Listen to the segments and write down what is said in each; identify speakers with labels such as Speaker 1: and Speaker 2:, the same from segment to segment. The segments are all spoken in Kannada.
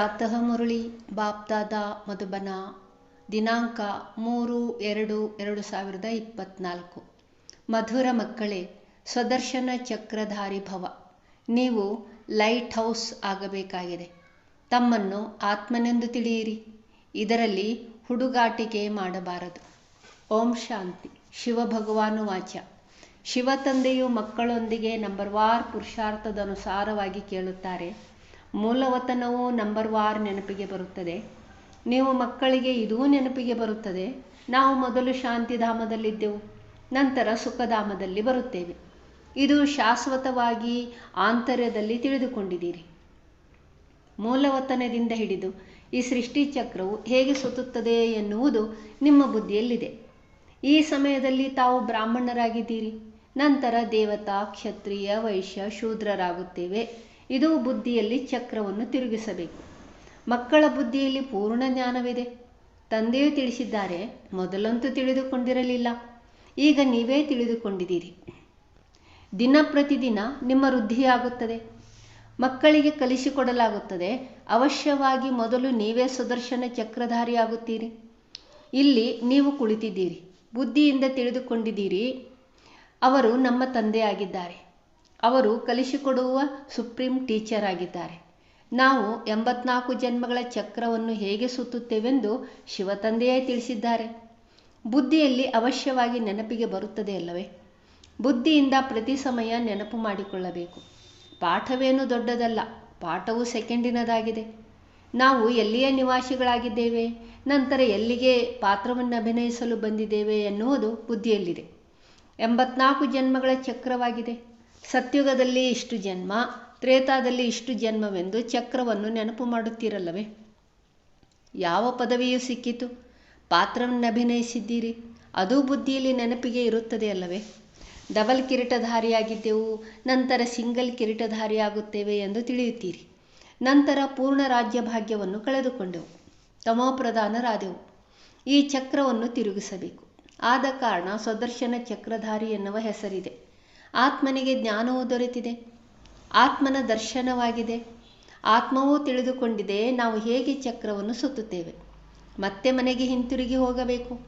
Speaker 1: ಪ್ರಾತಃ ಮುರಳಿ ಬಾಪ್ದಾದ ಮಧುಬನ, ದಿನಾಂಕ ಮೂರು ಎರಡು ಎರಡು ಸಾವಿರದ ಇಪ್ಪತ್ನಾಲ್ಕು. ಮಧುರ ಮಕ್ಕಳೇ, ಸ್ವದರ್ಶನ ಚಕ್ರಧಾರಿ ಭವ, ನೀವು ಲೈಟ್ ಹೌಸ್ ಆಗಬೇಕಾಗಿದೆ. ತಮ್ಮನ್ನು ಆತ್ಮನೆಂದು ತಿಳಿಯಿರಿ. ಇದರಲ್ಲಿ ಹುಡುಗಾಟಿಕೆ ಮಾಡಬಾರದು. ಓಂ ಶಾಂತಿ. ಶಿವಭಗವಾನು ವಾಚ. ಶಿವ ತಂದೆಯು ಮಕ್ಕಳೊಂದಿಗೆ ನಂಬರ್ ವಾರ್ ಪುರುಷಾರ್ಥದನುಸಾರವಾಗಿ ಕೇಳುತ್ತಾರೆ. ಮೂಲವತನವು ನಂಬರ್ ವಾರ್ ನೆನಪಿಗೆ ಬರುತ್ತದೆ. ನೀವು ಮಕ್ಕಳಿಗೆ ಇದೂ ನೆನಪಿಗೆ ಬರುತ್ತದೆ. ನಾವು ಮೊದಲು ಶಾಂತಿಧಾಮದಲ್ಲಿದ್ದೆವು, ನಂತರ ಸುಖಧಾಮದಲ್ಲಿ ಬರುತ್ತೇವೆ. ಇದು ಶಾಶ್ವತವಾಗಿ ಆಂತರ್ಯದಲ್ಲಿ ತಿಳಿದುಕೊಂಡಿದ್ದೀರಿ. ಮೂಲವತನದಿಂದ ಹಿಡಿದು ಈ ಸೃಷ್ಟಿ ಚಕ್ರವು ಹೇಗೆ ಸುತ್ತುತ್ತದೆ ಎನ್ನುವುದು ನಿಮ್ಮ ಬುದ್ಧಿಯಲ್ಲಿದೆ. ಈ ಸಮಯದಲ್ಲಿ ತಾವು ಬ್ರಾಹ್ಮಣರಾಗಿದ್ದೀರಿ, ನಂತರ ದೇವತಾ, ಕ್ಷತ್ರಿಯ, ವೈಶ್ಯ, ಶೂದ್ರರಾಗುತ್ತೇವೆ. ಇದು ಬುದ್ಧಿಯಲ್ಲಿ ಚಕ್ರವನ್ನು ತಿರುಗಿಸಬೇಕು. ಮಕ್ಕಳ ಬುದ್ಧಿಯಲ್ಲಿ ಪೂರ್ಣ ಜ್ಞಾನವಿದೆ. ತಂದೆಯೂ ತಿಳಿಸಿದ್ದಾರೆ, ಮೊದಲಂತೂ ತಿಳಿದುಕೊಂಡಿರಲಿಲ್ಲ. ಈಗ ನೀವೇ ತಿಳಿದುಕೊಂಡಿದ್ದೀರಿ. ದಿನ ಪ್ರತಿದಿನ ನಿಮ್ಮ ವೃದ್ಧಿಯಾಗುತ್ತದೆ. ಮಕ್ಕಳಿಗೆ ಕಲಿಸಿಕೊಡಲಾಗುತ್ತದೆ. ಅವಶ್ಯವಾಗಿ ಮೊದಲು ನೀವೇ ಸುದರ್ಶನ ಚಕ್ರಧಾರಿಯಾಗುತ್ತೀರಿ. ಇಲ್ಲಿ ನೀವು ಕುಳಿತಿದ್ದೀರಿ. ಬುದ್ಧಿಯಿಂದ ತಿಳಿದುಕೊಂಡಿದ್ದೀರಿ. ಅವರು ನಮ್ಮ ತಂದೆಯಾಗಿದ್ದಾರೆ. ಅವರು ಕಲಿಸಿಕೊಡುವ ಸುಪ್ರೀಂ ಟೀಚರ್ ಆಗಿದ್ದಾರೆ. ನಾವು ಎಂಬತ್ನಾಲ್ಕು ಜನ್ಮಗಳ ಚಕ್ರವನ್ನು ಹೇಗೆ ಸುತ್ತುತ್ತೇವೆಂದು ಶಿವತಂದೆಯೇ ತಿಳಿಸಿದ್ದಾರೆ. ಬುದ್ಧಿಯಲ್ಲಿ ಅವಶ್ಯವಾಗಿ ನೆನಪಿಗೆ ಬರುತ್ತದೆ ಅಲ್ಲವೇ? ಬುದ್ಧಿಯಿಂದ ಪ್ರತಿ ಸಮಯ ನೆನಪು ಮಾಡಿಕೊಳ್ಳಬೇಕು. ಪಾಠವೇನು ದೊಡ್ಡದಲ್ಲ, ಪಾಠವು ಸೆಕೆಂಡಿನದಾಗಿದೆ. ನಾವು ಎಲ್ಲಿಯ ನಿವಾಸಿಗಳಾಗಿದ್ದೇವೆ, ನಂತರ ಎಲ್ಲಿಗೆ ಪಾತ್ರವನ್ನು ಅಭಿನಯಿಸಲು ಬಂದಿದ್ದೇವೆ ಎನ್ನುವುದು ಬುದ್ಧಿಯಲ್ಲಿದೆ. ಎಂಬತ್ನಾಲ್ಕು ಜನ್ಮಗಳ ಚಕ್ರವಾಗಿದೆ. ಸತ್ಯುಗದಲ್ಲಿ ಇಷ್ಟು ಜನ್ಮ, ತ್ರೇತಾದಲ್ಲಿ ಇಷ್ಟು ಜನ್ಮವೆಂದು ಚಕ್ರವನ್ನು ನೆನಪು ಮಾಡುತ್ತೀರಲ್ಲವೇ? ಯಾವ ಪದವಿಯೂ ಸಿಕ್ಕಿತು? ಪಾತ್ರವನ್ನು ಅಭಿನಯಿಸಿದ್ದೀರಿ? ಅದು ಬುದ್ಧಿಯಲ್ಲಿ ನೆನಪಿಗೆ ಇರುತ್ತದೆ ಅಲ್ಲವೇ? ಡಬಲ್ ಕಿರೀಟಧಾರಿಯಾಗಿದ್ದೆವು, ನಂತರ ಸಿಂಗಲ್ ಕಿರೀಟಧಾರಿಯಾಗುತ್ತೇವೆ ಎಂದು ತಿಳಿಯುತ್ತೀರಿ. ನಂತರ ಪೂರ್ಣ ರಾಜ್ಯ ಭಾಗ್ಯವನ್ನು ಕಳೆದುಕೊಂಡೆವು ತಮೋಪ್ರಧಾನರಾದೆವು ಈ ಚಕ್ರವನ್ನು ತಿರುಗಿಸಬೇಕು. ಆದ ಕಾರಣ ಸ್ವದರ್ಶನ ಚಕ್ರಧಾರಿ ಎನ್ನುವ ಹೆಸರಿದೆ. ಆತ್ಮನಿಗೆ ಜ್ಞಾನವೂ ದೊರೆತಿದೆ. ಆತ್ಮನ ದರ್ಶನವಾಗಿದೆ. ಆತ್ಮವೂ ತಿಳಿದುಕೊಂಡಿದೆ. ನಾವು ಹೇಗೆ ಚಕ್ರವನ್ನು ಸುತ್ತುತ್ತೇವೆ? ಮತ್ತೆ ಮನೆಗೆ ಹಿಂತಿರುಗಿ ಹೋಗಬೇಕು.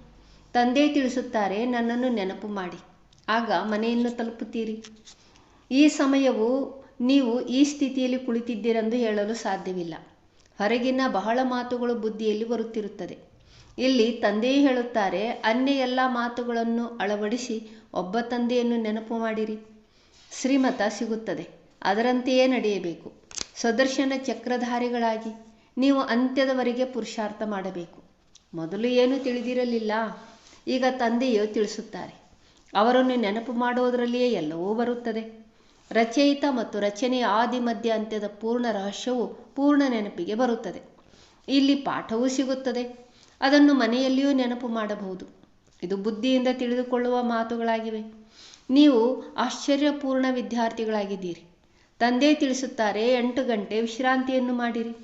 Speaker 1: ತಂದೆ ತಿಳಿಸುತ್ತಾರೆ, ನನ್ನನ್ನು ನೆನಪು ಮಾಡಿ. ಆಗ ಮನೆಯನ್ನು ತಲುಪುತ್ತೀರಿ. ಈ ಸಮಯವು ನೀವು ಈ ಸ್ಥಿತಿಯಲ್ಲಿ ಕುಳಿತಿದ್ದೀರೆಂದು ಹೇಳಲು ಸಾಧ್ಯವಿಲ್ಲ. ಹೊರಗಿನ ಬಹಳ ಮಾತುಗಳು ಬುದ್ಧಿಯಲ್ಲಿ ಬರುತ್ತಿರುತ್ತದೆ. ಇಲ್ಲಿ ತಂದೆಯೇ ಹೇಳುತ್ತಾರೆ ಅನ್ಯ ಎಲ್ಲ ಮಾತುಗಳನ್ನು ಅಳವಡಿಸಿ ಒಬ್ಬ ತಂದೆಯನ್ನು ನೆನಪು ಮಾಡಿರಿ. ಶ್ರೀಮತ ಸಿಗುತ್ತದೆ. ಅದರಂತೆಯೇ ನಡೆಯಬೇಕು. ಸದರ್ಶನ ಚಕ್ರಧಾರಿಗಳಾಗಿ ನೀವು ಅಂತ್ಯದವರೆಗೆ ಪುರುಷಾರ್ಥ ಮಾಡಬೇಕು. ಮೊದಲು ಏನು ತಿಳಿದಿರಲಿಲ್ಲ? ಈಗ ತಂದೆಯು ತಿಳಿಸುತ್ತಾರೆ. ಅವರನ್ನು ನೆನಪು ಮಾಡುವುದರಲ್ಲಿಯೇ ಎಲ್ಲವೂ ಬರುತ್ತದೆ. ರಚಯಿತ ಮತ್ತು ರಚನೆಯ ಆದಿ ಮಧ್ಯ ಅಂತ್ಯದ ಪೂರ್ಣ ರಹಸ್ಯವು ಪೂರ್ಣ ನೆನಪಿಗೆ ಬರುತ್ತದೆ. ಇಲ್ಲಿ ಪಾಠವೂ ಸಿಗುತ್ತದೆ. ಅದನ್ನು ಮನೆಯಲ್ಲಿಯೂ ನೆನಪು ಮಾಡಬಹುದು. ಇದು ಬುದ್ಧಿಯಿಂದ ತಿಳಿದುಕೊಳ್ಳುವ ಮಾತುಗಳಾಗಿವೆ. ನೀವು ಆಶ್ಚರ್ಯಪೂರ್ಣ ವಿದ್ಯಾರ್ಥಿಗಳಾಗಿದ್ದೀರಿ. ತಂದೆ ತಿಳಿಸುತ್ತಾರೆ, ಎಂಟು ಗಂಟೆ ವಿಶ್ರಾಂತಿಯನ್ನು ಮಾಡಿರಿ.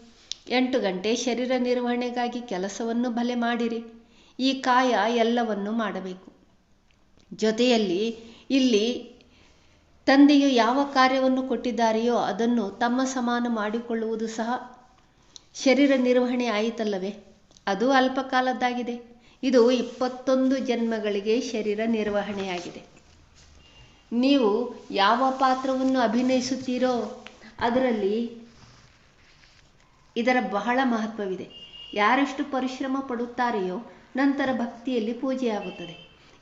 Speaker 1: ಎಂಟು ಗಂಟೆ ಶರೀರ ನಿರ್ವಹಣೆಗಾಗಿ ಕೆಲಸವನ್ನು ಬಲೆ ಮಾಡಿರಿ. ಈ ಕಾಯ ಎಲ್ಲವನ್ನು ಮಾಡಬೇಕು. ಜೊತೆಯಲ್ಲಿ ಇಲ್ಲಿ ತಂದೆಯು ಯಾವ ಕಾರ್ಯವನ್ನು ಕೊಟ್ಟಿದ್ದಾರೆಯೋ ಅದನ್ನು ತಮ್ಮ ಸಮಾನ ಮಾಡಿಕೊಳ್ಳುವುದು ಸಹ. ಶರೀರ ನಿರ್ವಹಣೆ ಆಯಿತಲ್ಲವೇ? ಅದು ಅಲ್ಪಕಾಲದ್ದಾಗಿದೆ. ಇದು ಇಪ್ಪತ್ತೊಂದು ಜನ್ಮಗಳಿಗೆ ಶರೀರ ನಿರ್ವಹಣೆಯಾಗಿದೆ. ನೀವು ಯಾವ ಪಾತ್ರವನ್ನು ಅಭಿನಯಿಸುತ್ತೀರೋ ಅದರಲ್ಲಿ ಇದರ ಬಹಳ ಮಹತ್ವವಿದೆ. ಯಾರೆಷ್ಟು ಪರಿಶ್ರಮ ಪಡುತ್ತಾರೆಯೋ ನಂತರ ಭಕ್ತಿಯಲ್ಲಿ ಪೂಜೆಯಾಗುತ್ತದೆ.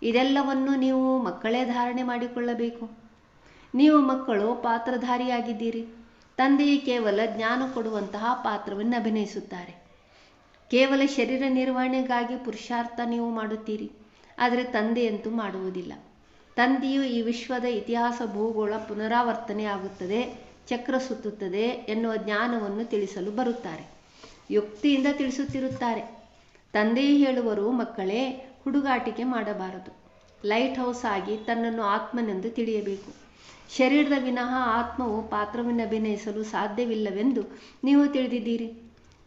Speaker 1: ಇದೆಲ್ಲವನ್ನು ನೀವು ಮಕ್ಕಳೇ ಧಾರಣೆ ಮಾಡಿಕೊಳ್ಳಬೇಕು. ನೀವು ಮಕ್ಕಳು ಪಾತ್ರಧಾರಿಯಾಗಿದ್ದೀರಿ. ತಂದೆಯೇ ಕೇವಲ ಜ್ಞಾನ ಕೊಡುವಂತಹ ಪಾತ್ರವನ್ನು ಅಭಿನಯಿಸುತ್ತಾರೆ. ಕೇವಲ ಶರೀರ ನಿರ್ವಹಣೆಗಾಗಿ ಪುರುಷಾರ್ಥ ನೀವು ಮಾಡುತ್ತೀರಿ, ಆದರೆ ತಂದೆಯಂತೂ ಮಾಡುವುದಿಲ್ಲ. ತಂದೆಯು ಈ ವಿಶ್ವದ ಇತಿಹಾಸ ಭೂಗೋಳ ಪುನರಾವರ್ತನೆ ಆಗುತ್ತದೆ, ಚಕ್ರ ಸುತ್ತುತ್ತದೆ ಎನ್ನುವ ಜ್ಞಾನವನ್ನು ತಿಳಿಸಲು ಬರುತ್ತಾರೆ. ಯುಕ್ತಿಯಿಂದ ತಿಳಿಸುತ್ತಿರುತ್ತಾರೆ. ತಂದೆಯೇ ಹೇಳುವರು, ಮಕ್ಕಳೇ, ಹುಡುಗಾಟಿಕೆ ಮಾಡಬಾರದು. ಲೈಟ್ ಹೌಸ್ ಆಗಿ ತನ್ನನ್ನು ಆತ್ಮನೆಂದು ತಿಳಿಯಬೇಕು. ಶರೀರದ ವಿನಃ ಆತ್ಮವು ಪಾತ್ರವನ್ನು ಅಭಿನಯಿಸಲು ಸಾಧ್ಯವಿಲ್ಲವೆಂದು ನೀವು ತಿಳಿದಿದ್ದೀರಿ.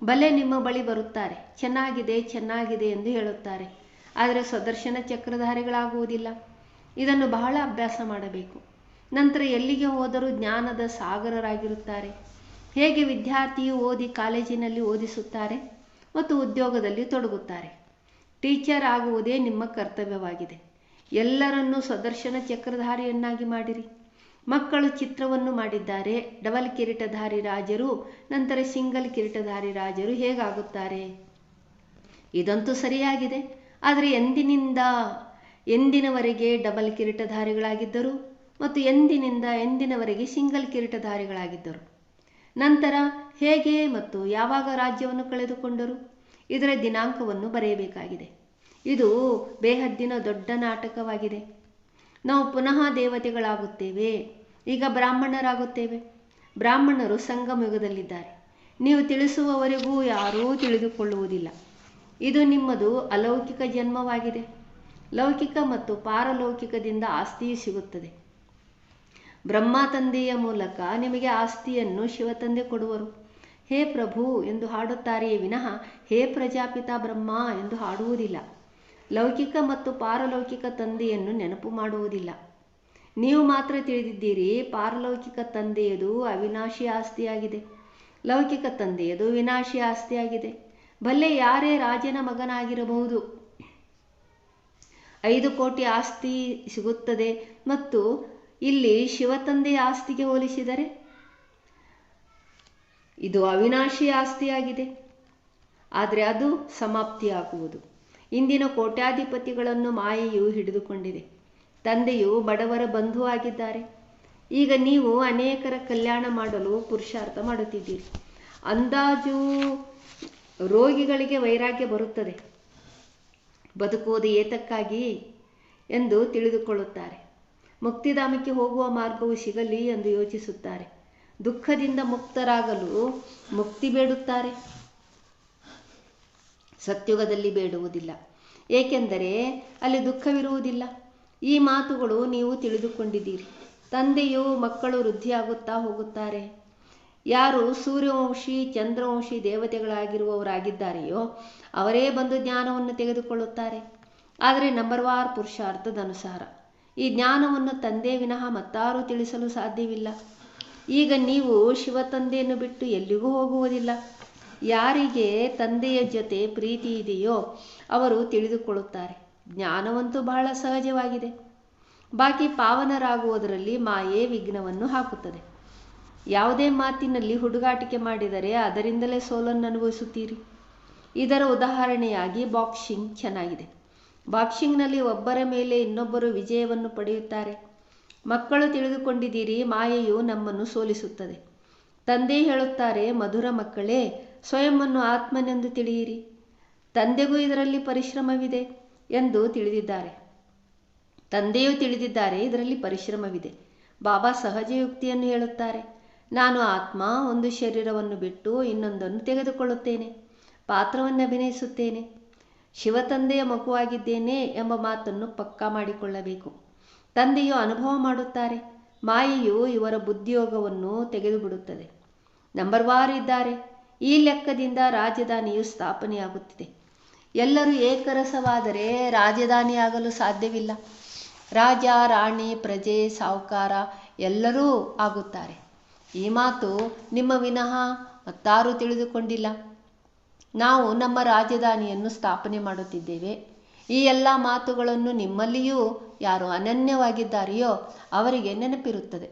Speaker 1: ಬಲೆ ನಿಮ್ಮ ಬಳಿ ಬರುತ್ತಾರೆ. ಚೆನ್ನಾಗಿದೆ ಚೆನ್ನಾಗಿದೆ ಎಂದು ಹೇಳುತ್ತಾರೆ. ಆದರೆ ಸ್ವದರ್ಶನ ಚಕ್ರಧಾರಿಗಳಾಗುವುದಿಲ್ಲ. ಇದನ್ನು ಬಹಳ ಅಭ್ಯಾಸ ಮಾಡಬೇಕು. ನಂತರ ಎಲ್ಲಿಗೆ ಹೋದರೂ ಜ್ಞಾನದ ಸಾಗರರಾಗಿರುತ್ತಾರೆ. ಹೇಗೆ ವಿದ್ಯಾರ್ಥಿಯು ಓದಿ ಕಾಲೇಜಿನಲ್ಲಿ ಓದಿಸುತ್ತಾರೆ ಮತ್ತು ಉದ್ಯೋಗದಲ್ಲಿ ತೊಡಗುತ್ತಾರೆ. ಟೀಚರ್ ಆಗುವುದೇ ನಿಮ್ಮ ಕರ್ತವ್ಯವಾಗಿದೆ. ಎಲ್ಲರನ್ನೂ ಸ್ವದರ್ಶನ ಚಕ್ರಧಾರಿಯನ್ನಾಗಿ ಮಾಡಿರಿ. ಮಕ್ಕಳು ಚಿತ್ರವನ್ನು ಮಾಡಿದ್ದಾರೆ. ಡಬಲ್ ಕಿರೀಟಧಾರಿ ರಾಜರು, ನಂತರ ಸಿಂಗಲ್ ಕಿರೀಟಧಾರಿ ರಾಜರು ಹೇಗಾಗುತ್ತಾರೆ? ಇದಂತೂ ಸರಿಯಾಗಿದೆ. ಆದರೆ ಎಂದಿನಿಂದ ಎಂದಿನವರೆಗೆ ಡಬಲ್ ಕಿರೀಟಧಾರಿಗಳಾಗಿದ್ದರು ಮತ್ತು ಎಂದಿನಿಂದ ಎಂದಿನವರೆಗೆ ಸಿಂಗಲ್ ಕಿರೀಟಧಾರಿಗಳಾಗಿದ್ದರು? ನಂತರ ಹೇಗೆ ಮತ್ತು ಯಾವಾಗ ರಾಜ್ಯವನ್ನು ಕಳೆದುಕೊಂಡರು? ಇದರ ದಿನಾಂಕವನ್ನು ಬರೆಯಬೇಕಾಗಿದೆ. ಇದು ಬೇಹದ್ದಿನ ದೊಡ್ಡ ನಾಟಕವಾಗಿದೆ. ನಾವು ಪುನಃ ದೇವತೆಗಳಾಗುತ್ತೇವೆ. ಈಗ ಬ್ರಾಹ್ಮಣರಾಗುತ್ತೇವೆ. ಬ್ರಾಹ್ಮಣರು ಸಂಗಮಯುಗದಲ್ಲಿದ್ದಾರೆ. ನೀವು ತಿಳಿಸುವವರೆಗೂ ಯಾರೂ ತಿಳಿದುಕೊಳ್ಳುವುದಿಲ್ಲ. ಇದು ನಿಮ್ಮದು ಅಲೌಕಿಕ ಜನ್ಮವಾಗಿದೆ. ಲೌಕಿಕ ಮತ್ತು ಪಾರಲೌಕಿಕದಿಂದ ಆಸ್ತಿಯು ಸಿಗುತ್ತದೆ. ಬ್ರಹ್ಮ ತಂದೆಯ ಮೂಲಕ ನಿಮಗೆ ಆಸ್ತಿಯನ್ನು ಶಿವತಂದೆ ಕೊಡುವರು. ಹೇ ಪ್ರಭು ಎಂದು ಹಾಡುತ್ತಾರೆಯೇ ವಿನಃ ಹೇ ಪ್ರಜಾಪಿತ ಬ್ರಹ್ಮ ಎಂದು ಹಾಡುವುದಿಲ್ಲ. ಲೌಕಿಕ ಮತ್ತು ಪಾರಲೌಕಿಕ ತಂದೆಯನ್ನು ನೆನಪು ಮಾಡುವುದಿಲ್ಲ. ನೀವು ಮಾತ್ರ ತಿಳಿದಿದ್ದೀರಿ, ಪಾರಲೌಕಿಕ ತಂದೆಯದು ಅವಿನಾಶಿ ಆಸ್ತಿಯಾಗಿದೆ. ಲೌಕಿಕ ತಂದೆಯದು ವಿನಾಶಿ ಆಸ್ತಿಯಾಗಿದೆ. ಭಲೆ ಯಾರೇ ರಾಜನ ಮಗನಾಗಿರಬಹುದು. ಐದು ಕೋಟಿ ಆಸ್ತಿ ಸಿಗುತ್ತದೆ ಮತ್ತು ಇಲ್ಲಿ ಶಿವತಂದೆಯ ಆಸ್ತಿಗೆ ಹೋಲಿಸಿದರೆ ಇದು ಅವಿನಾಶಿ ಆಸ್ತಿಯಾಗಿದೆ. ಆದರೆ ಅದು ಸಮಾಪ್ತಿಯಾಗುವುದು. ಇಂದಿನ ಕೋಟ್ಯಾಧಿಪತಿಗಳನ್ನು ಮಾಯೆಯು ಹಿಡಿದುಕೊಂಡಿದೆ. ತಂದೆಯು ಬಡವರ ಬಂಧು ಆಗಿದ್ದಾರೆ. ಈಗ ನೀವು ಅನೇಕರ ಕಲ್ಯಾಣ ಮಾಡಲು ಪುರುಷಾರ್ಥ ಮಾಡುತ್ತಿದ್ದೀರಿ. ಅಂದಾಜು ರೋಗಿಗಳಿಗೆ ವೈರಾಗ್ಯ ಬರುತ್ತದೆ. ಬದುಕುವುದು ಏತಕ್ಕಾಗಿ ಎಂದು ತಿಳಿದುಕೊಳ್ಳುತ್ತಾರೆ. ಮುಕ್ತಿಧಾಮಕ್ಕೆ ಹೋಗುವ ಮಾರ್ಗವು ಸಿಗಲಿ ಎಂದು ಯೋಚಿಸುತ್ತಾರೆ. ದುಃಖದಿಂದ ಮುಕ್ತರಾಗಲು ಮುಕ್ತಿ ಬೇಡುತ್ತಾರೆ. ಸತ್ಯುಗದಲ್ಲಿ ಬೇಡುವುದಿಲ್ಲ. ಏಕೆಂದರೆ ಅಲ್ಲಿ ದುಃಖವಿರುವುದಿಲ್ಲ. ಈ ಮಾತುಗಳು ನೀವು ತಿಳಿದುಕೊಂಡಿದ್ದೀರಿ. ತಂದೆಯು ಮಕ್ಕಳು ವೃದ್ಧಿಯಾಗುತ್ತಾ ಹೋಗುತ್ತಾರೆ. ಯಾರು ಸೂರ್ಯವಂಶಿ, ಚಂದ್ರವಂಶಿ ದೇವತೆಗಳಾಗಿರುವವರಾಗಿದ್ದಾರೆಯೋ, ಅವರೇ ಬಂದು ಜ್ಞಾನವನ್ನು ತೆಗೆದುಕೊಳ್ಳುತ್ತಾರೆ. ಆದರೆ ನಂಬರ್ ವಾರ್ ಪುರುಷಾರ್ಥದ ಅನುಸಾರ, ಈ ಜ್ಞಾನವನ್ನು ತಂದೆ ವಿನಃ ಮತ್ತಾರೂ ತಿಳಿಸಲು ಸಾಧ್ಯವಿಲ್ಲ. ಈಗ ನೀವು ಶಿವ ತಂದೆಯನ್ನು ಬಿಟ್ಟು ಎಲ್ಲಿಗೂ ಹೋಗುವುದಿಲ್ಲ. ಯಾರಿಗೆ ತಂದೆಯ ಜೊತೆ ಪ್ರೀತಿ ಇದೆಯೋ ಅವರು ತಿಳಿದುಕೊಳ್ಳುತ್ತಾರೆ. ಜ್ಞಾನವಂತೂ ಬಹಳ ಸಹಜವಾಗಿದೆ. ಬಾಕಿ ಪಾವನರಾಗುವುದರಲ್ಲಿ ಮಾಯೆ ವಿಘ್ನವನ್ನು ಹಾಕುತ್ತದೆ. ಯಾವುದೇ ಮಾತಿನಲ್ಲಿ ಹುಡುಗಾಟಿಕೆ ಮಾಡಿದರೆ ಅದರಿಂದಲೇ ಸೋಲನ್ನು ಅನುಭವಿಸುತ್ತೀರಿ. ಇದರ ಉದಾಹರಣೆಯಾಗಿ ಬಾಕ್ಸಿಂಗ್ ಚೆನ್ನಾಗಿದೆ. ಬಾಕ್ಸಿಂಗ್ನಲ್ಲಿ ಒಬ್ಬರ ಮೇಲೆ ಇನ್ನೊಬ್ಬರು ವಿಜಯವನ್ನು ಪಡೆಯುತ್ತಾರೆ. ಮಕ್ಕಳು ತಿಳಿದುಕೊಂಡಿದ್ದೀರಿ, ಮಾಯೆಯು ನಮ್ಮನ್ನು ಸೋಲಿಸುತ್ತದೆ. ತಂದೆ ಹೇಳುತ್ತಾರೆ, ಮಧುರ ಮಕ್ಕಳೇ ಸ್ವಯಂವನ್ನು ಆತ್ಮನೆಂದು ತಿಳಿಯಿರಿ. ತಂದೆಗೂ ಇದರಲ್ಲಿ ಪರಿಶ್ರಮವಿದೆ ಎಂದು ತಿಳಿದಿದ್ದಾರೆ. ತಂದೆಯೂ ತಿಳಿದಿದ್ದಾರೆ, ಇದರಲ್ಲಿ ಪರಿಶ್ರಮವಿದೆ. ಬಾಬಾ ಸಹಜ ಯುಕ್ತಿಯನ್ನು ಹೇಳುತ್ತಾರೆ. ನಾನು ಆತ್ಮ, ಒಂದು ಶರೀರವನ್ನು ಬಿಟ್ಟು ಇನ್ನೊಂದನ್ನು ತೆಗೆದುಕೊಳ್ಳುತ್ತೇನೆ. ಪಾತ್ರವನ್ನು ಅಭಿನಯಿಸುತ್ತೇನೆ. ಶಿವತಂದೆಯ ಮಗುವಾಗಿದ್ದೇನೆ ಎಂಬ ಮಾತನ್ನು ಪಕ್ಕಾ ಮಾಡಿಕೊಳ್ಳಬೇಕು. ತಂದೆಯು ಅನುಭವ ಮಾಡುತ್ತಾರೆ. ಮಾಯೆಯು ಇವರ ಬುದ್ಧಿಯೋಗವನ್ನು ತೆಗೆದುಬಿಡುತ್ತದೆ. ನಂಬರ್ ವಾರ್ ಇದ್ದಾರೆ. ಈ ಲೆಕ್ಕದಿಂದ ರಾಜಧಾನಿಯು ಸ್ಥಾಪನೆಯಾಗುತ್ತಿದೆ. ಎಲ್ಲರೂ ಏಕರಸವಾದರೆ ರಾಜಧಾನಿಯಾಗಲು ಸಾಧ್ಯವಿಲ್ಲ. ರಾಜ, ರಾಣಿ, ಪ್ರಜೆ, ಸಾಹುಕಾರ ಎಲ್ಲರೂ ಆಗುತ್ತಾರೆ. ಈ ಮಾತು ನಿಮ್ಮ ವಿನಃ ಮತ್ತಾರೂ ತಿಳಿದುಕೊಂಡಿಲ್ಲ. ನಾವು ನಮ್ಮ ರಾಜಧಾನಿಯನ್ನು ಸ್ಥಾಪನೆ ಮಾಡುತ್ತಿದ್ದೇವೆ. ಈ ಎಲ್ಲ ಮಾತುಗಳನ್ನು ನಿಮ್ಮಲ್ಲಿಯೂ ಯಾರು ಅನನ್ಯವಾಗಿದ್ದಾರೆಯೋ ಅವರಿಗೆ ನೆನಪಿರುತ್ತದೆ.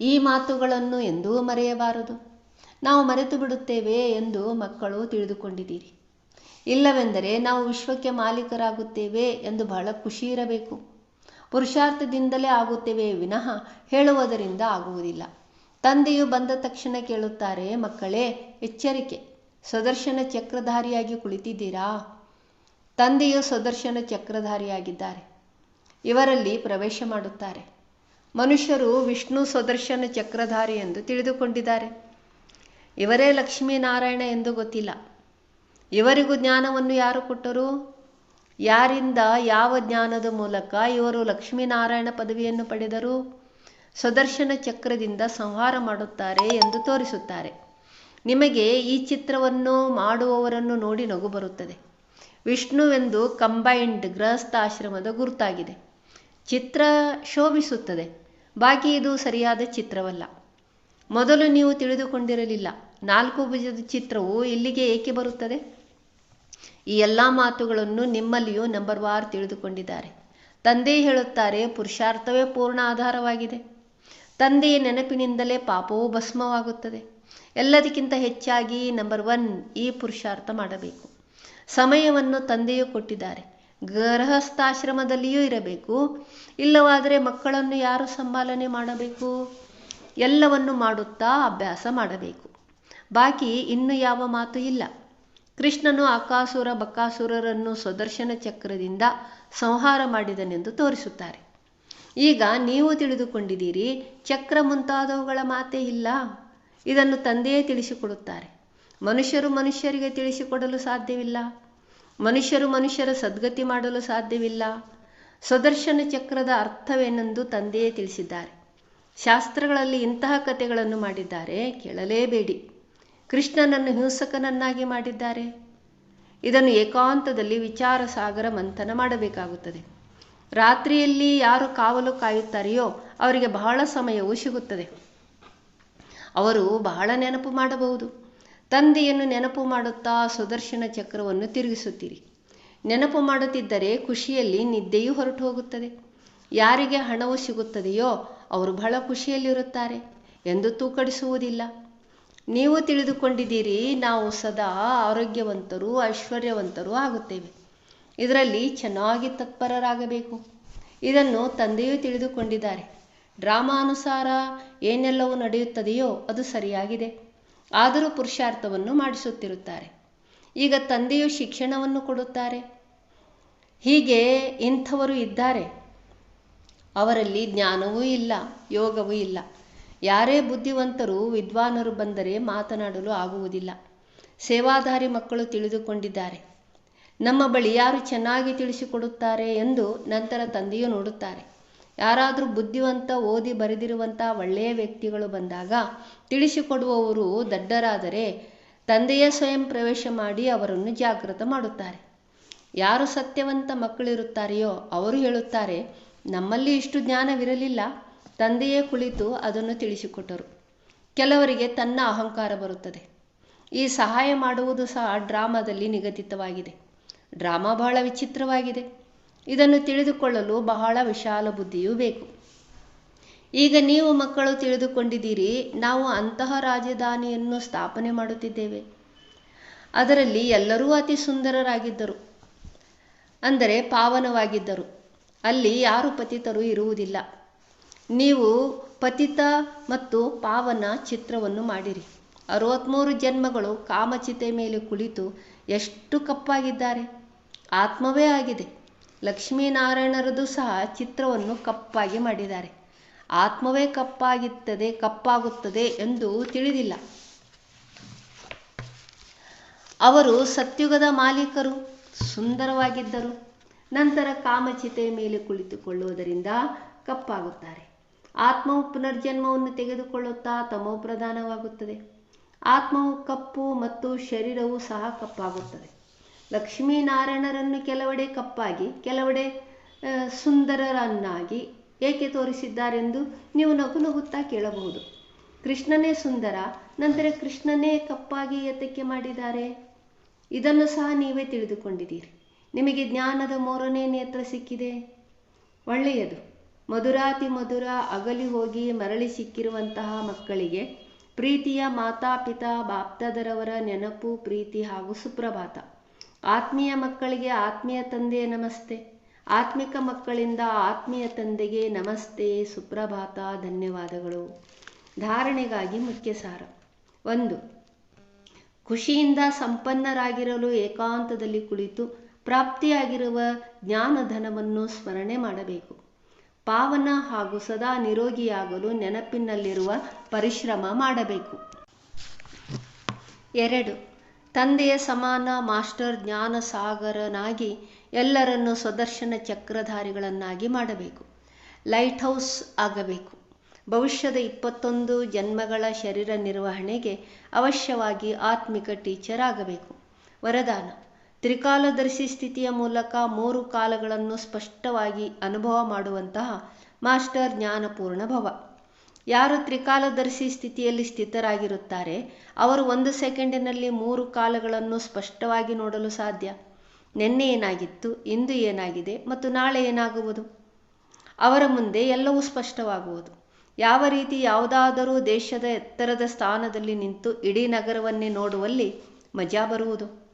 Speaker 1: ಈ ಮಾತುಗಳನ್ನು ಎಂದೂ ಮರೆಯಬಾರದು. ನಾವು ಮರೆತು ಬಿಡುತ್ತೇವೆ ಎಂದು ಮಕ್ಕಳು ತಿಳಿದುಕೊಂಡಿದ್ದೀರಿ. ಇಲ್ಲವೆಂದರೆ ನಾವು ವಿಶ್ವಕ್ಕೆ ಮಾಲೀಕರಾಗುತ್ತೇವೆ ಎಂದು ಬಹಳ ಖುಷಿ ಇರಬೇಕು. ಪುರುಷಾರ್ಥದಿಂದಲೇ ಆಗುತ್ತೇವೆ ವಿನಃ ಹೇಳುವುದರಿಂದ ಆಗುವುದಿಲ್ಲ. ತಂದೆಯು ಬಂದ ತಕ್ಷಣ ಕೇಳುತ್ತಾರೆ, ಮಕ್ಕಳೇ, ಎಚ್ಚರಿಕೆ ಸುದರ್ಶನ ಚಕ್ರಧಾರಿಯಾಗಿ ಕುಳಿತಿದ್ದೀರಾ? ತಂದೆಯು ಸುದರ್ಶನ ಚಕ್ರಧಾರಿಯಾಗಿದ್ದಾರೆ. ಇವರಲ್ಲಿ ಪ್ರವೇಶ ಮಾಡುತ್ತಾರೆ. ಮನುಷ್ಯರು ವಿಷ್ಣು ಸುದರ್ಶನ ಚಕ್ರಧಾರಿ ಎಂದು ತಿಳಿದುಕೊಂಡಿದ್ದಾರೆ. ಇವರೇ ಲಕ್ಷ್ಮೀನಾರಾಯಣ ಎಂದು ಗೊತ್ತಿಲ್ಲ. ಇವರಿಗೂ ಜ್ಞಾನವನ್ನು ಯಾರು ಕೊಟ್ಟರು? ಯಾರಿಂದ, ಯಾವ ಜ್ಞಾನದ ಮೂಲಕ ಇವರು ಲಕ್ಷ್ಮೀನಾರಾಯಣ ಪದವಿಯನ್ನು ಪಡೆದರು? ಸುದರ್ಶನ ಚಕ್ರದಿಂದ ಸಂಹಾರ ಮಾಡುತ್ತಾರೆ ಎಂದು ತೋರಿಸುತ್ತಾರೆ. ನಿಮಗೆ ಈ ಚಿತ್ರವನ್ನು ಮಾಡುವವರನ್ನು ನೋಡಿ ನಗು ಬರುತ್ತದೆ. ವಿಷ್ಣುವೆಂದು ಕಂಬೈನ್ಡ್ ಗೃಹಸ್ಥಾಶ್ರಮದ ಗುರುತಾಗಿದೆ. ಚಿತ್ರ ಶೋಭಿಸುತ್ತದೆ. ಬಾಕಿ ಇದು ಸರಿಯಾದ ಚಿತ್ರವಲ್ಲ. ಮೊದಲು ನೀವು ತಿಳಿದುಕೊಂಡಿರಲಿಲ್ಲ. ನಾಲ್ಕು ಭುಜದ ಚಿತ್ರವು ಇಲ್ಲಿಗೆ ಏಕೆ ಬರುತ್ತದೆ? ಈ ಎಲ್ಲ ಮಾತುಗಳನ್ನು ನಿಮ್ಮಲ್ಲಿಯೂ ನಂಬರ್ ವಾರ್ ತಿಳಿದುಕೊಂಡಿದ್ದಾರೆ. ತಂದೆ ಹೇಳುತ್ತಾರೆ, ಪುರುಷಾರ್ಥವೇ ಪೂರ್ಣ ಆಧಾರವಾಗಿದೆ. ತಂದೆಯ ನೆನಪಿನಿಂದಲೇ ಪಾಪವೂ ಭಸ್ಮವಾಗುತ್ತದೆ. ಎಲ್ಲದಕ್ಕಿಂತ ಹೆಚ್ಚಾಗಿ ನಂಬರ್ ಒನ್ ಈ ಪುರುಷಾರ್ಥ ಮಾಡಬೇಕು. ಸಮಯವನ್ನು ತಂದೆಯು ಕೊಟ್ಟಿದ್ದಾರೆ. ಗೃಹಸ್ಥಾಶ್ರಮದಲ್ಲಿಯೂ ಇರಬೇಕು. ಇಲ್ಲವಾದರೆ ಮಕ್ಕಳನ್ನು ಯಾರು ಸಂಪಾಲನೆ ಮಾಡಬೇಕು? ಎಲ್ಲವನ್ನು ಮಾಡುತ್ತಾ ಅಭ್ಯಾಸ ಮಾಡಬೇಕು. ಬಾಕಿ ಇನ್ನು ಯಾವ ಮಾತು ಇಲ್ಲ. ಕೃಷ್ಣನು ಅಕಾಸುರ ಬಕಾಸುರರನ್ನು ಸುದರ್ಶನ ಚಕ್ರದಿಂದ ಸಂಹಾರ ಮಾಡಿದನೆಂದು ತೋರಿಸುತ್ತಾರೆ. ಈಗ ನೀವು ತಿಳಿದುಕೊಂಡಿದ್ದೀರಿ, ಚಕ್ರ ಮುಂತಾದವುಗಳ ಮಾತೇ ಇಲ್ಲ. ಇದನ್ನು ತಂದೆಯೇ ತಿಳಿಸಿಕೊಡುತ್ತಾರೆ. ಮನುಷ್ಯರು ಮನುಷ್ಯರಿಗೆ ತಿಳಿಸಿಕೊಡಲು ಸಾಧ್ಯವಿಲ್ಲ. ಮನುಷ್ಯರು ಮನುಷ್ಯರ ಸದ್ಗತಿ ಮಾಡಲು ಸಾಧ್ಯವಿಲ್ಲ. ಸುದರ್ಶನ ಚಕ್ರದ ಅರ್ಥವೇನೆಂದು ತಂದೆಯೇ ತಿಳಿಸಿದ್ದಾರೆ. ಶಾಸ್ತ್ರಗಳಲ್ಲಿ ಇಂತಹ ಕಥೆಗಳನ್ನು ಮಾಡಿದ್ದಾರೆ, ಕೇಳಲೇಬೇಡಿ. ಕೃಷ್ಣನನ್ನು ಹಿಂಸಕನನ್ನಾಗಿ ಮಾಡಿದ್ದಾರೆ. ಇದನ್ನು ಏಕಾಂತದಲ್ಲಿ ವಿಚಾರ ಸಾಗರ ಮಂಥನ ಮಾಡಬೇಕಾಗುತ್ತದೆ. ರಾತ್ರಿಯಲ್ಲಿ ಯಾರು ಕಾವಲು ಕಾಯುತ್ತಾರೆಯೋ ಅವರಿಗೆ ಬಹಳ ಸಮಯವೂ ಸಿಗುತ್ತದೆ. ಅವರು ಬಹಳ ನೆನಪು ಮಾಡಬಹುದು. ತಂದೆಯನ್ನು ನೆನಪು ಮಾಡುತ್ತಾ ಸುದರ್ಶನ ಚಕ್ರವನ್ನು ತಿರುಗಿಸುತ್ತೀರಿ. ನೆನಪು ಮಾಡುತ್ತಿದ್ದರೆ ಖುಷಿಯಲ್ಲಿ ನಿದ್ದೆಯೂ ಹೊರಟು ಹೋಗುತ್ತದೆ ಯಾರಿಗೆ ಹಣವು ಸಿಗುತ್ತದೆಯೋ ಅವರು ಬಹಳ ಖುಷಿಯಲ್ಲಿರುತ್ತಾರೆ ಎಂದು ತೂಕಡಿಸುವುದಿಲ್ಲ. ನೀವು ತಿಳಿದುಕೊಂಡಿದ್ದೀರಿ, ನಾವು ಸದಾ ಆರೋಗ್ಯವಂತರು, ಐಶ್ವರ್ಯವಂತರು ಆಗುತ್ತೇವೆ. ಇದರಲ್ಲಿ ಚೆನ್ನಾಗಿ ತತ್ಪರರಾಗಬೇಕು. ಇದನ್ನು ತಂದೆಯೂ ತಿಳಿದುಕೊಂಡಿದ್ದಾರೆ. ಡ್ರಾಮಾನುಸಾರ ಏನೆಲ್ಲವೂ ನಡೆಯುತ್ತದೆಯೋ ಅದು ಸರಿಯಾಗಿದೆ. ಆದರೂ ಪುರುಷಾರ್ಥವನ್ನು ಮಾಡಿಸುತ್ತಿರುತ್ತಾರೆ. ಈಗ ತಂದೆಯು ಶಿಕ್ಷಣವನ್ನು ಕೊಡುತ್ತಾರೆ. ಹೀಗೆ ಇಂಥವರು ಇದ್ದಾರೆ. ಅವರಲ್ಲಿ ಜ್ಞಾನವೂ ಇಲ್ಲ, ಯೋಗವೂ ಇಲ್ಲ. ಯಾರೇ ಬುದ್ಧಿವಂತರು ವಿದ್ವಾನರು ಬಂದರೆ ಮಾತನಾಡಲು ಆಗುವುದಿಲ್ಲ. ಸೇವಾಧಾರಿ ಮಕ್ಕಳು ತಿಳಿದುಕೊಂಡಿದ್ದಾರೆ. ನಮ್ಮ ಬಳಿ ಯಾರು ಚೆನ್ನಾಗಿ ತಿಳಿಸಿಕೊಡುತ್ತಾರೆ ಎಂದು ನಂತರ ತಂದೆಯು ನೋಡುತ್ತಾರೆ. ಯಾರಾದರೂ ಬುದ್ಧಿವಂತ ಓದಿ ಬರೆದಿರುವಂಥ ಒಳ್ಳೆಯ ವ್ಯಕ್ತಿಗಳು ಬಂದಾಗ ತಿಳಿಸಿಕೊಡುವವರು ದಡ್ಡರಾದರೆ ತಂದೆಯೇ ಸ್ವಯಂ ಪ್ರವೇಶ ಮಾಡಿ ಅವರನ್ನು ಜಾಗೃತ ಮಾಡುತ್ತಾರೆ. ಯಾರು ಸತ್ಯವಂತ ಮಕ್ಕಳಿರುತ್ತಾರೆಯೋ ಅವರು ಹೇಳುತ್ತಾರೆ, ನಮ್ಮಲ್ಲಿ ಇಷ್ಟು ಜ್ಞಾನವಿರಲಿಲ್ಲ. ತಂದೆಯೇ ಕುಳಿತು ಅದನ್ನು ತಿಳಿಸಿಕೊಟ್ಟರು. ಕೆಲವರಿಗೆ ತನ್ನ ಅಹಂಕಾರ ಬರುತ್ತದೆ. ಈ ಸಹಾಯ ಮಾಡುವುದು ಸಹ ಡ್ರಾಮಾದಲ್ಲಿ ನಿಗದಿತವಾಗಿದೆ. ಡ್ರಾಮಾ ಬಹಳ ವಿಚಿತ್ರವಾಗಿದೆ. ಇದನ್ನು ತಿಳಿದುಕೊಳ್ಳಲು ಬಹಳ ವಿಶಾಲ ಬುದ್ಧಿಯೂ ಬೇಕು. ಈಗ ನೀವು ಮಕ್ಕಳು ತಿಳಿದುಕೊಂಡಿದ್ದೀರಿ, ನಾವು ಅಂತಹ ರಾಜಧಾನಿಯನ್ನು ಸ್ಥಾಪನೆ ಮಾಡುತ್ತಿದ್ದೇವೆ. ಅದರಲ್ಲಿ ಎಲ್ಲರೂ ಅತಿ ಸುಂದರರಾಗಿದ್ದರು. ಅಂದರೆ ಪಾವನವಾಗಿದ್ದರು. ಅಲ್ಲಿ ಯಾರು ಪತಿತರು ಇರುವುದಿಲ್ಲ. ನೀವು ಪತಿತ ಮತ್ತು ಪಾವನ ಚಿತ್ರವನ್ನು ಮಾಡಿರಿ. ಅರವತ್ತ್ಮೂರು ಜನ್ಮಗಳು ಕಾಮಚಿತೆ ಮೇಲೆ ಕುಳಿತು ಎಷ್ಟು ಕಪ್ಪಾಗಿದ್ದಾರೆ? ಆತ್ಮವೇ ಆಗಿದೆ. ಲಕ್ಷ್ಮೀನಾರಾಯಣರದು ಸಹ ಚಿತ್ರವನ್ನು ಕಪ್ಪಾಗಿ ಮಾಡಿದ್ದಾರೆ. ಆತ್ಮವೇ ಕಪ್ಪಾಗಿತ್ತದೆ, ಕಪ್ಪಾಗುತ್ತದೆ ಎಂದು ತಿಳಿದಿಲ್ಲ. ಅವರು ಸತ್ಯುಗದ ಮಾಲೀಕರು, ಸುಂದರವಾಗಿದ್ದರು. ನಂತರ ಕಾಮಚಿತೆ ಮೇಲೆ ಕುಳಿತುಕೊಳ್ಳುವುದರಿಂದ ಕಪ್ಪಾಗುತ್ತಾರೆ. ಆತ್ಮವು ಪುನರ್ಜನ್ಮವನ್ನು ತೆಗೆದುಕೊಳ್ಳುತ್ತಾ ತಮೋಪ್ರಧಾನವಾಗುತ್ತದೆ ಆತ್ಮವು ಕಪ್ಪು ಮತ್ತು ಶರೀರವು ಸಹ ಕಪ್ಪಾಗುತ್ತದೆ. ಲಕ್ಷ್ಮೀನಾರಾಯಣರನ್ನು ಕೆಲವೆಡೆ ಕಪ್ಪಾಗಿ, ಕೆಲವೆಡೆ ಸುಂದರರನ್ನಾಗಿ ಏಕೆ ತೋರಿಸಿದ್ದಾರೆಂದು ನೀವು ನಗು ನಗುತ್ತಾ ಕೇಳಬಹುದು. ಕೃಷ್ಣನೇ ಸುಂದರ, ನಂತರ ಕೃಷ್ಣನೇ ಕಪ್ಪಾಗಿ ಏತಕ್ಕೆ ಮಾಡಿದ್ದಾರೆ. ಇದನ್ನು ಸಹ ನೀವೇ ತಿಳಿದುಕೊಂಡಿದ್ದೀರಿ. ನಿಮಗೆ ಜ್ಞಾನದ ಮೂರನೇ ನೇತ್ರ ಸಿಕ್ಕಿದೆ. ಒಳ್ಳೆಯದು. ಮಧುರಾತಿ ಮಧುರ ಅಗಲಿ ಹೋಗಿ ಮರಳಿ ಸಿಕ್ಕಿರುವಂತಹ ಮಕ್ಕಳಿಗೆ ಪ್ರೀತಿಯ ಮಾತಾಪಿತಾ ಬಾಪ್ತದರವರ ನೆನಪು, ಪ್ರೀತಿ ಹಾಗೂ ಸುಪ್ರಭಾತ. ಆತ್ಮೀಯ ಮಕ್ಕಳಿಗೆ ಆತ್ಮೀಯ ತಂದೆ ನಮಸ್ತೆ. ಆತ್ಮಿಕ ಮಕ್ಕಳಿಂದ ಆತ್ಮೀಯ ತಂದೆಗೆ ನಮಸ್ತೆ, ಸುಪ್ರಭಾತ, ಧನ್ಯವಾದಗಳು. ಧಾರಣೆಗಾಗಿ ಮುಖ್ಯ ಸಾರ. ಒಂದು, ಖುಷಿಯಿಂದ ಸಂಪನ್ನರಾಗಿರಲು ಏಕಾಂತದಲ್ಲಿ ಕುಳಿತು ಪ್ರಾಪ್ತಿಯಾಗಿರುವ ಜ್ಞಾನಧನವನ್ನು ಸ್ಮರಣೆ ಮಾಡಬೇಕು. ಪಾವನ ಹಾಗೂ ಸದಾ ನಿರೋಗಿಯಾಗಲು ನೆನಪಿನಲ್ಲಿರುವ ಪರಿಶ್ರಮ ಮಾಡಬೇಕು. ಎರಡು, ತಂದೆಯ ಸಮಾನ ಮಾಸ್ಟರ್ ಜ್ಞಾನ ಸಾಗರನಾಗಿ ಎಲ್ಲರನ್ನು ಸ್ವದರ್ಶನ ಚಕ್ರಧಾರಿಗಳನ್ನಾಗಿ ಮಾಡಬೇಕು. ಲೈಟ್ ಹೌಸ್ ಆಗಬೇಕು. ಭವಿಷ್ಯದ ಇಪ್ಪತ್ತೊಂದು ಜನ್ಮಗಳ ಶರೀರ ನಿರ್ವಹಣೆಗೆ ಅವಶ್ಯವಾಗಿ ಆತ್ಮಿಕ ಟೀಚರ್ ಆಗಬೇಕು. ವರದಾನ ತ್ರಿಕಾಲದರ್ಶಿ ಸ್ಥಿತಿಯ ಮೂಲಕ ಮೂರು ಕಾಲಗಳನ್ನು ಸ್ಪಷ್ಟವಾಗಿ ಅನುಭವ ಮಾಡುವಂತಹ ಮಾಸ್ಟರ್ ಜ್ಞಾನಪೂರ್ಣ ಭವ. ಯಾರು ತ್ರಿಕಾಲದರ್ಶಿ ಸ್ಥಿತಿಯಲ್ಲಿ ಸ್ಥಿತರಾಗಿರುತ್ತಾರೆ, ಅವರು ಒಂದು ಸೆಕೆಂಡಿನಲ್ಲಿ ಮೂರು ಕಾಲಗಳನ್ನು ಸ್ಪಷ್ಟವಾಗಿ ನೋಡಲು ಸಾಧ್ಯ. ನಿನ್ನೆ ಏನಾಗಿತ್ತು, ಇಂದು ಏನಾಗಿದೆ ಮತ್ತು ನಾಳೆ ಏನಾಗುವುದು? ಅವರ ಮುಂದೆ ಎಲ್ಲವೂ ಸ್ಪಷ್ಟವಾಗುವುದು. ಯಾವ ರೀತಿ ಯಾವುದಾದರೂ ದೇಶದ ಎತ್ತರದ ಸ್ಥಾನದಲ್ಲಿ ನಿಂತು ಇಡೀ ನಗರವನ್ನೇ ನೋಡುವಲ್ಲಿ ಮಜಾ ಬರುವುದು?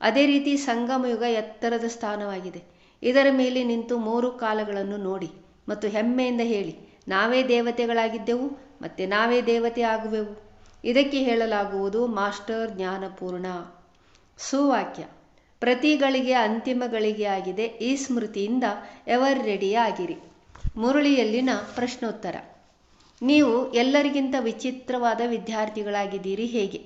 Speaker 1: ಅದೇ ರೀತಿ ಸಂಗಮಯುಗ ಎತ್ತರದ ಸ್ಥಾನವಾಗಿದೆ. ಇದರ ಮೇಲೆ ನಿಂತು ಮೂರು ಕಾಲಗಳನ್ನು ನೋಡಿ ಮತ್ತು ಹೆಮ್ಮೆಯಿಂದ ಹೇಳಿ, ನಾವೇ ದೇವತೆಗಳಾಗಿದ್ದೆವು ಮತ್ತು ನಾವೇ ದೇವತೆ ಆಗುವೆವು. ಇದಕ್ಕೆ ಹೇಳಲಾಗುವುದು ಮಾಸ್ಟರ್ ಜ್ಞಾನಪೂರ್ಣ. ಸುವಾಕ್ಯ. ಪ್ರತಿಗಳಿಗೆ ಅಂತಿಮಗಳಿಗೆ ಅಂತಿಮ ಗಳಿಗೆ ಆಗಿದೆ. ಈ ಸ್ಮೃತಿಯಿಂದ ಎವರ್ ರೆಡಿ ಆಗಿರಿ. ಮುರಳಿಯಲ್ಲಿನ ಪ್ರಶ್ನೋತ್ತರ. ನೀವು ಎಲ್ಲರಿಗಿಂತ ವಿಚಿತ್ರವಾದ ವಿದ್ಯಾರ್ಥಿಗಳಾಗಿದ್ದೀರಿ ಹೇಗೆ?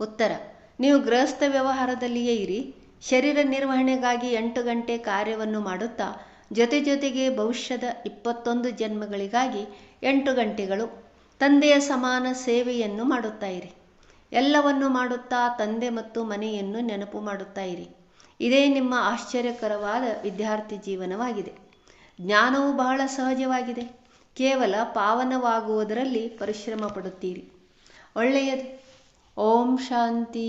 Speaker 1: ಉತ್ತರ. ನೀವು ಗೃಹಸ್ಥ ವ್ಯವಹಾರದಲ್ಲಿಯೇ ಇರಿ. ಶರೀರ ನಿರ್ವಹಣೆಗಾಗಿ ಎಂಟು ಗಂಟೆ ಕಾರ್ಯವನ್ನು ಮಾಡುತ್ತಾ, ಜೊತೆ ಜೊತೆಗೆ ಭವಿಷ್ಯದ ಇಪ್ಪತ್ತೊಂದು ಜನ್ಮಗಳಿಗಾಗಿ ಎಂಟು ಗಂಟೆಗಳು ತಂದೆಯ ಸಮಾನ ಸೇವೆಯನ್ನು ಮಾಡುತ್ತಾ ಇರಿ. ಎಲ್ಲವನ್ನು ಮಾಡುತ್ತಾ ತಂದೆ ಮತ್ತು ಮನೆಯನ್ನು ನೆನಪು ಮಾಡುತ್ತಾ ಇರಿ. ಇದೇ ನಿಮ್ಮ ಆಶ್ಚರ್ಯಕರವಾದ ವಿದ್ಯಾರ್ಥಿ ಜೀವನವಾಗಿದೆ. ಜ್ಞಾನವು ಬಹಳ ಸಹಜವಾಗಿದೆ. ಕೇವಲ ಪಾವನವಾಗುವುದರಲ್ಲಿ ಪರಿಶ್ರಮ ಪಡುತ್ತೀರಿ. ಒಳ್ಳೆಯದು. ಓಂ ಶಾಂತಿ.